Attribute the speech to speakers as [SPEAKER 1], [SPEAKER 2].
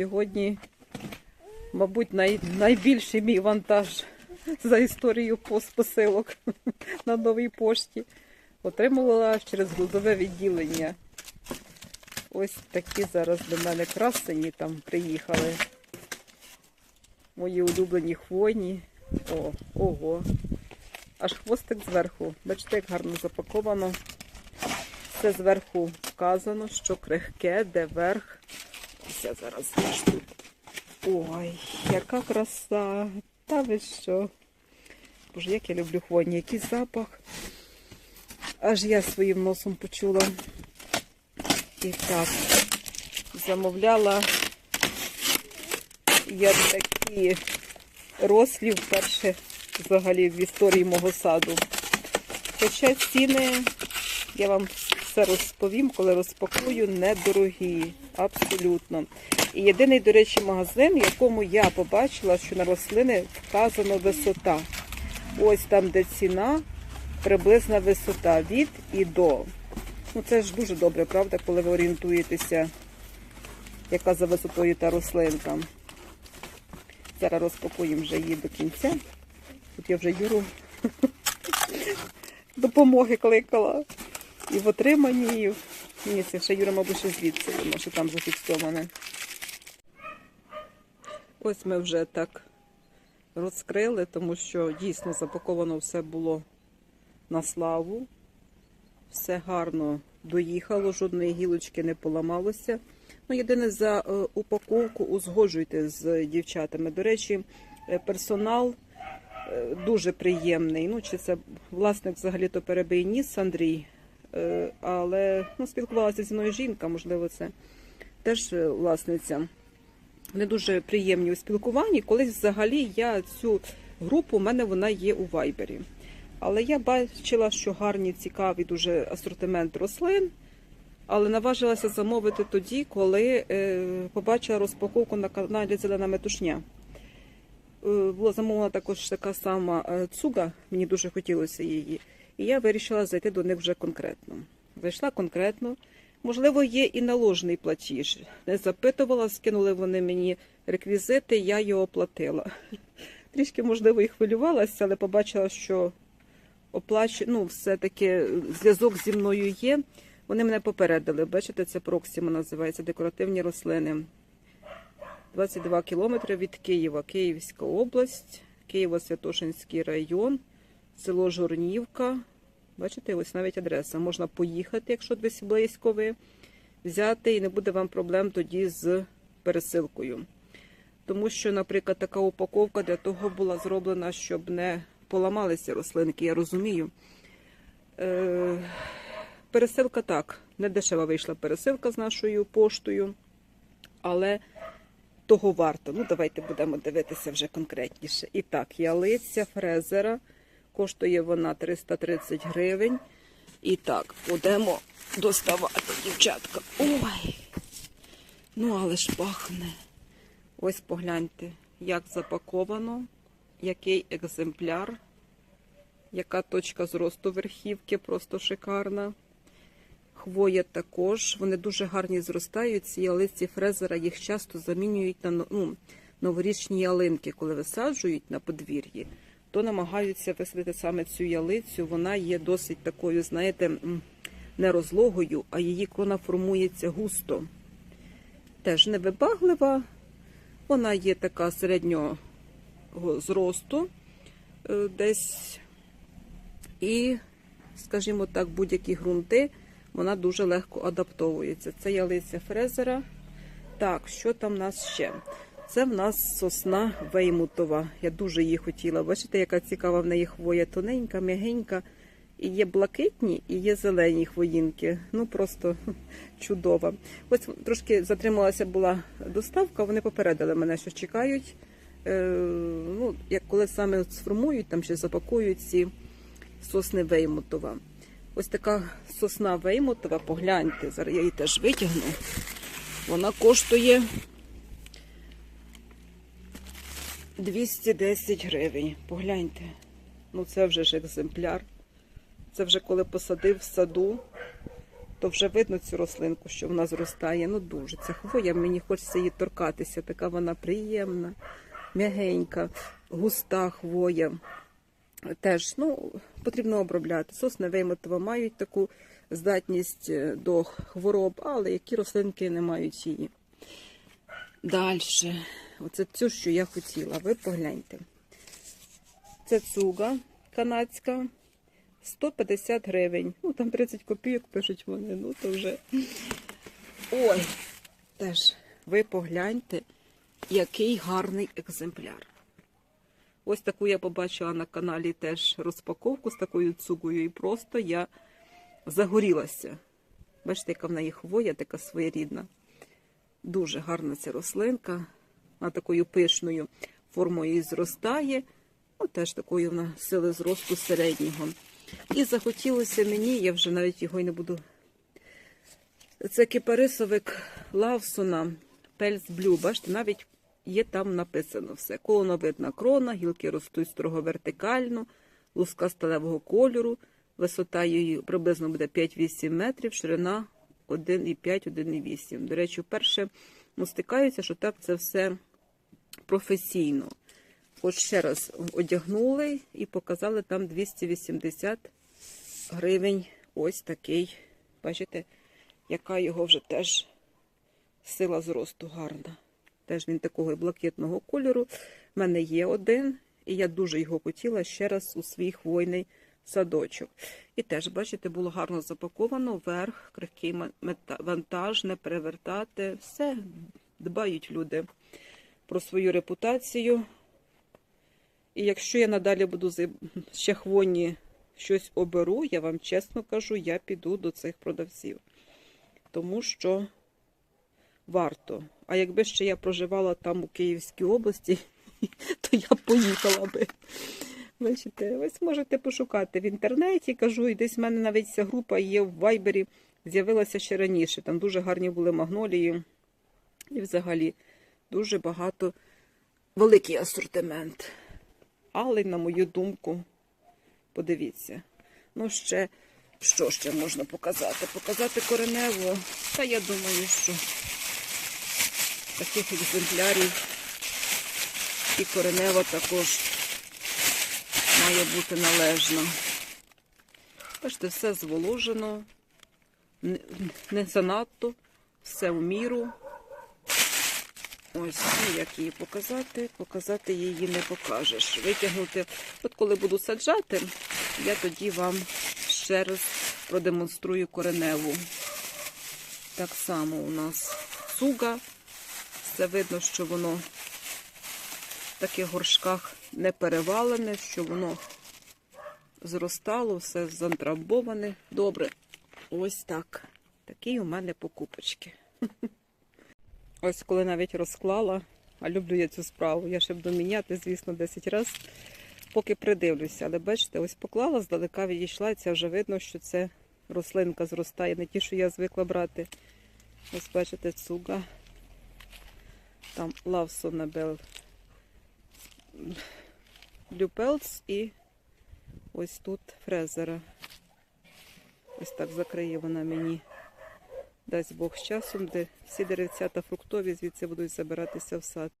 [SPEAKER 1] Сьогодні, мабуть, най, найбільший мій вантаж за історію посилок на новій пошті. Отримувала через грузове відділення. Ось такі зараз до мене красені там приїхали. Мої улюблені хвойні. О, ого. Аж хвостик зверху. Бачите, як гарно запаковано. Все зверху вказано, що крихке, де верх. Ось я зараз. Ой, яка краса. Та ви що? Боже, як я люблю хвойні, який запах. Аж я своїм носом почула. І так, замовляла я такі рослі вперше взагалі в історії мого саду. Хоча ціни, я вам все розповім, коли розпакую, недорогі. Абсолютно. І єдиний, до речі, магазин, в якому я побачила, що на рослини вказано висота. Ось там, де ціна, приблизна висота від і до. Ну це ж дуже добре, правда, коли ви орієнтуєтеся, яка за висотою та рослинка. Зараз розпакуємо вже її до кінця. Тут я вже Юру допомоги кликала. І в отриманні, і. Ні, це ще Юра, мабуть, ще звідси, тому що там зафіксоване. Ось ми вже так розкрили, тому що дійсно запаковано все було на славу. Все гарно доїхало, жодної гілочки не поламалося. Ну, єдине за е, упаковку узгоджуйте з дівчатами. До речі, е, персонал е, дуже приємний. Ну, чи це власник взагалі-то перебий ніс Андрій, але ну, спілкувалася зі мною жінка, можливо, це теж е, власниця. Вони дуже приємні у спілкуванні. Колись взагалі я цю групу, у мене вона є у Вайбері. Але я бачила, що гарний, цікавий дуже асортимент рослин. Але наважилася замовити тоді, коли е, побачила розпаковку на каналі Зелена Метушня. Е, була замовлена також така сама е, цуга, мені дуже хотілося її. І я вирішила зайти до них вже конкретно. Зайшла конкретно. Можливо, є і наложний платіж. Не запитувала, скинули вони мені реквізити, я його оплатила. Трішки, можливо, і хвилювалася, але побачила, що оплач... ну, все-таки зв'язок зі мною є. Вони мене попередили. Бачите, це Проксима називається декоративні рослини. 22 кілометри від Києва, Київська область, Києво-Святошинський район, село Журнівка. Бачите, ось навіть адреса. Можна поїхати, якщо десь близько ви, взяти, і не буде вам проблем тоді з пересилкою. Тому що, наприклад, така упаковка для того була зроблена, щоб не поламалися рослинки, я розумію. Е, Пересилка так, не дешева вийшла пересилка з нашою поштою, але того варто. Ну, давайте будемо дивитися вже конкретніше. І так, ялиця фрезера. Коштує вона 330 гривень. І так, будемо доставати, дівчатка. Ой! Ну, але ж пахне. Ось погляньте, як запаковано, який екземпляр, яка точка зросту верхівки, просто шикарна. Хвоя також. Вони дуже гарні зростають. Ці ялиці фрезера їх часто замінюють на ну, новорічні ялинки, коли висаджують на подвір'ї, то намагаються висадити саме цю ялицю. Вона є досить такою, знаєте, не розлогою, а її крона формується густо. Теж невибаглива. Вона є така середнього зросту е, десь. І, скажімо так, будь-які ґрунти вона дуже легко адаптовується. Це ялиця фрезера. Так, що там в нас ще? Це в нас сосна веймутова. Я дуже її хотіла. Бачите, яка цікава в неї хвоя, тоненька, м'ягенька. І є блакитні, і є зелені хвоїнки. Ну просто чудова. Ось трошки затрималася була доставка. Вони попередили мене, що чекають. Е, ну, як коли саме сформують, там ще запакують ці сосни Веймутова. Ось така сосна Веймутова, погляньте, зараз я її теж витягну. Вона коштує 210 гривень. Погляньте. Ну це вже ж екземпляр. Це вже коли посадив в саду. то вже видно цю рослинку, що вона зростає. Ну дуже. Ця хвоя, мені хочеться її торкатися. Така вона приємна, м'ягенька, густа хвоя. Теж ну, потрібно обробляти. Сосни веймотова мають таку здатність е, до хвороб, але які рослинки не мають її. Далі, оце цю, що я хотіла, ви погляньте. Це цуга канадська, 150 гривень. Ну, там 30 копійок пишуть вони, ну то вже. Ой, теж ви погляньте, який гарний екземпляр. Ось таку я побачила на каналі теж розпаковку з такою цугою, і просто я загорілася. Бачите, яка в неї хвоя, така своєрідна. Дуже гарна ця рослинка. Вона такою пишною формою зростає. Ну, теж такої вона сили зросту середнього. І захотілося мені, я вже навіть його й не буду. Це кипарисовик Лавсона Пельс Блю. Бачите, навіть є там написано все. Колоновидна крона, гілки ростуть строго вертикально, луска сталевого кольору, висота її приблизно буде 5-8 метрів, ширина 1,5-1,8. До речі, вперше ну, стикаються, що так це все професійно. От ще раз одягнули і показали там 280 гривень. Ось такий. Бачите, яка його вже теж сила зросту гарна. Теж він такого блакитного кольору. У мене є один, і я дуже його хотіла ще раз у свій хвойний садочок. І теж, бачите, було гарно запаковано вверх, крихкий вантаж, не перевертати. Все дбають люди про свою репутацію. І якщо я надалі буду ще хвойні щось оберу, я вам чесно кажу, я піду до цих продавців. Тому що варто. А якби ще я проживала там у Київській області, то я поїхала би. Бачите, ось можете пошукати в інтернеті, кажу, і десь в мене навіть ця група є в Вайбері, з'явилася ще раніше. Там дуже гарні були магнолії. І взагалі дуже багато великий асортимент. Але, на мою думку, подивіться. Ну, ще, що ще можна показати? Показати коренево. Та я думаю, що таких екземплярів і коренево також має бути належно. Бачите, все зволожено, не- занадто, все в міру. Ось, ну як її показати? Показати її не покажеш. Витягнути. От коли буду саджати, я тоді вам ще раз продемонструю кореневу. Так само у нас цуга. Все видно, що воно таких горшках не перевалене, що воно зростало, все зантрамбоване. Добре. Ось так. Такі у мене покупочки. Ось коли навіть розклала, а люблю я цю справу. Я ще буду міняти, звісно, 10 разів, поки придивлюся. Але бачите, ось поклала, здалека відійшла, і це вже видно, що це рослинка зростає, не ті, що я звикла брати. Ось бачите, цуга. Там Лавсонабел Блюпелс і ось тут фрезера. Ось так закриє вона мені. Дасть Бог з часом, де всі деревця та фруктові звідси будуть забиратися в сад.